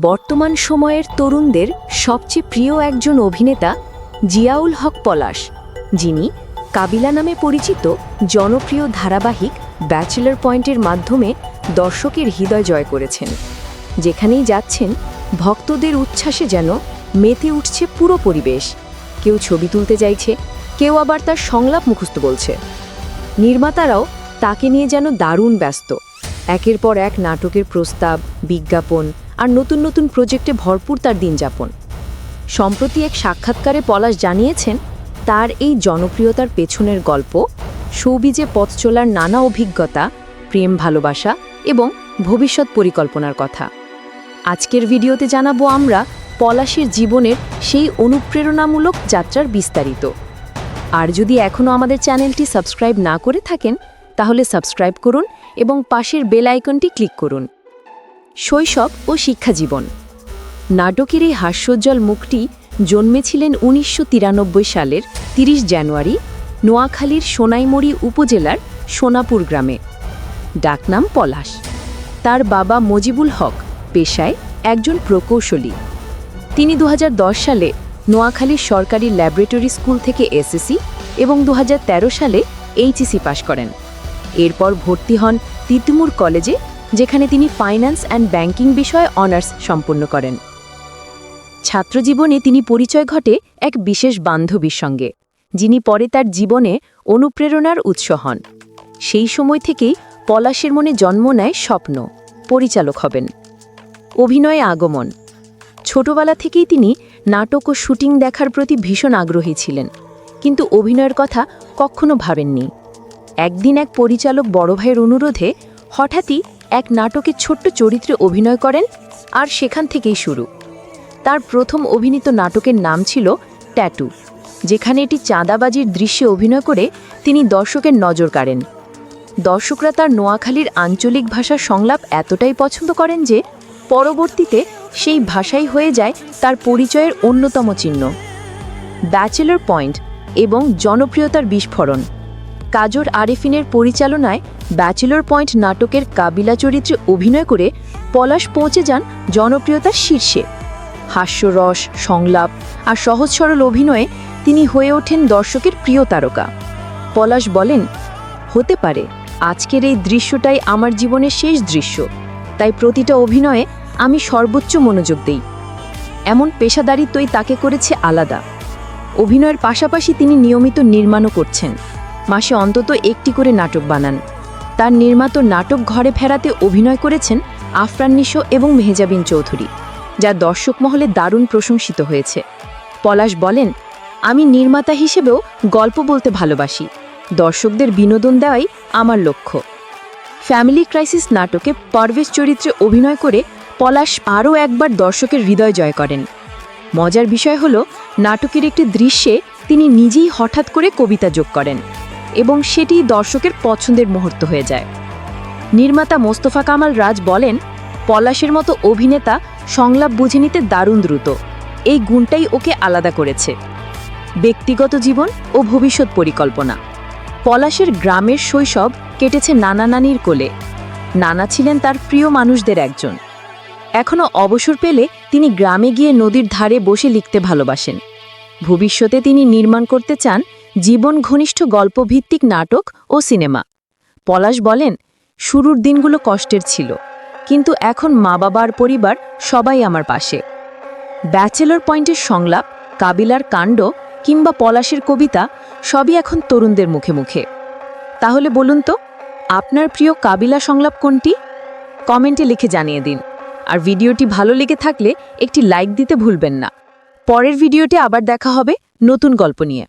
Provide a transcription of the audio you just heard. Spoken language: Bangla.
বর্তমান সময়ের তরুণদের সবচেয়ে প্রিয় একজন অভিনেতা জিয়াউল হক পলাশ, যিনি কাবিলা নামে পরিচিত জনপ্রিয় ধারাবাহিক ব্যাচেলর পয়েন্টের মাধ্যমে দর্শকের হৃদয় জয় করেছেন, যেখানেই যাচ্ছেন ভক্তদের উচ্ছ্বাসে যেন মেতে উঠছে পুরো পরিবেশ। কেউ ছবি তুলতে চাইছে, কেউ আবার তার সংলাপ মুখস্থ বলছে। নির্মাতারাও তাকে নিয়ে যেন দারুণ ব্যস্ত। একের পর এক নাটকের প্রস্তাব, বিজ্ঞাপন আর নতুন নতুন প্রজেক্টে ভরপুর তার দিনযাপন। সম্প্রতি এক সাক্ষাৎকারে পলাশ জানিয়েছেন, তার এই জনপ্রিয়তার পেছনের গল্প, সৌবিজে পথ চলার নানা অভিজ্ঞতা, প্রেম ভালোবাসা এবং ভবিষ্যৎ পরিকল্পনার কথা। আজকের ভিডিওতে জানাব আমরা পলাশের জীবনের সেই অনুপ্রেরণামূলক যাত্রার বিস্তারিত। আর যদি এখনও আমাদের চ্যানেলটি সাবস্ক্রাইব না করে থাকেন, তাহলে সাবস্ক্রাইব করুন এবং পাশের বেল আইকনটি ক্লিক করুন। শৈশব ও শিক্ষাজীবন। নাটকের এই হাস্যোজ্জ্বল মুখটি জন্মেছিলেন উনিশশো তিরানব্বই সালের ৩০ জানুয়ারি, নোয়াখালীর সোনাইমুড়ি উপজেলার সোনাপুর গ্রামে। ডাকনাম পলাশ। তার বাবা মজিবুল হক পেশায় একজন প্রকৌশলী। তিনি দু হাজার দশ সালে নোয়াখালীর সরকারি ল্যাবরেটরি স্কুল থেকে এসএসসি এবং দু হাজার তেরো সালে এইচএসসি পাশ করেন। এরপর ভর্তি হন তিতুমুর কলেজে যেখানে তিনি ফাইন্যান্স অ্যান্ড ব্যাংকিং বিষয়ে অনার্স সম্পন্ন করেন। ছাত্রজীবনে তিনি পরিচয় ঘটে এক বিশেষ বান্ধবীর সঙ্গে, যিনি পরে তার জীবনে অনুপ্রেরণার উৎস হন। সেই সময় থেকেই পলাশের মনে জন্ম নেয় স্বপ্ন, পরিচালক হবেন। অভিনয়ে আগমন। ছোটবেলা থেকেই তিনি নাটক ও শুটিং দেখার প্রতি ভীষণ আগ্রহী ছিলেন, কিন্তু অভিনয়ের কথা কখনো ভাবেননি। একদিন এক পরিচালক বড় ভাইয়ের অনুরোধে হঠাৎই এক নাটকের ছোট্ট চরিত্রে অভিনয় করেন আর সেখান থেকেই শুরু। তার প্রথম অভিনীত নাটকের নাম ছিল ট্যাটু, যেখানে এটি চাঁদাবাজির দৃশ্যে অভিনয় করে তিনি দর্শকের নজর কাড়েন। দর্শকরা তার নোয়াখালীর আঞ্চলিক ভাষার সংলাপ এতটাই পছন্দ করেন যে পরবর্তীতে সেই ভাষাই হয়ে যায় তার পরিচয়ের অন্যতম চিহ্ন। ব্যাচেলর পয়েন্ট এবং জনপ্রিয়তার বিস্ফোরণ। কাজর আরেফিনের পরিচালনায় ব্যাচেলর পয়েন্ট নাটকের কাবিলা চরিত্রে অভিনয় করে পলাশ পৌঁছে যান জনপ্রিয়তার শীর্ষে। হাস্যরস সংলাপ আর সহজ সরল অভিনয়ে তিনি হয়ে ওঠেন দর্শকের প্রিয় তারকা। পলাশ বলেন, হতে পারে, আজকের এই দৃশ্যটাই আমার জীবনের শেষ দৃশ্য। তাই প্রতিটা অভিনয়ে আমি সর্বোচ্চ মনোযোগ দেই। এমন পেশাদারিত্বই তাকে করেছে আলাদা। অভিনয়ের পাশাপাশি তিনি নিয়মিত নির্মাণও করছেন। মাসে অন্তত একটি করে নাটক বানান। তার নির্মাত নাটক ঘরে ফেরাতে অভিনয় করেছেন আফরান নিশো এবং মেহেজাবিন চৌধুরী, যা দর্শক মহলে দারুণ প্রশংসিত হয়েছে। পলাশ বলেন, আমি নির্মাতা হিসেবেও গল্প বলতে ভালোবাসি। দর্শকদের বিনোদন দেওয়াই আমার লক্ষ্য। ফ্যামিলি ক্রাইসিস নাটকে পারভেজ চরিত্রে অভিনয় করে পলাশ আরও একবার দর্শকের হৃদয় জয় করেন। মজার বিষয় হল, নাটকের একটি দৃশ্যে তিনি নিজেই হঠাৎ করে কবিতা যোগ করেন। এবং সেটি দর্শকের পছন্দের মুহূর্ত হয়ে যায়। নির্মাতা মোস্তফা কামাল রাজ বলেন, পলাশের মতো অভিনেতা সংলাপ বুঝে নিতে দারুণ দ্রুত। এই গুণটাই ওকে আলাদা করেছে। ব্যক্তিগত জীবন ও ভবিষ্যৎ পরিকল্পনা। পলাশের গ্রামের শৈশব কেটেছে নানা নানির কোলে। নানা ছিলেন তার প্রিয় মানুষদের একজন। এখনও অবসর পেলে তিনি গ্রামে গিয়ে নদীর ধারে বসে লিখতে ভালোবাসেন। ভবিষ্যতে তিনি নির্মাণ করতে চান জীবন ঘনিষ্ঠ গল্পভিত্তিক নাটক ও সিনেমা। পলাশ বলেন, শুরুর দিনগুলো কষ্টের ছিল, কিন্তু এখন মা বাবার পরিবার সবাই আমার পাশে। ব্যাচেলর পয়েন্টের সংলাপ, কাবিলার কাণ্ড কিংবা পলাশের কবিতা সবই এখন তরুণদের মুখে মুখে। তাহলে বলুন তো, আপনার প্রিয় কাবিলা সংলাপ কোনটি? কমেন্টে লিখে জানিয়ে দিন। আর ভিডিওটি ভালো লেগে থাকলে একটি লাইক দিতে ভুলবেন না। পরের ভিডিওতে আবার দেখা হবে নতুন গল্প নিয়ে।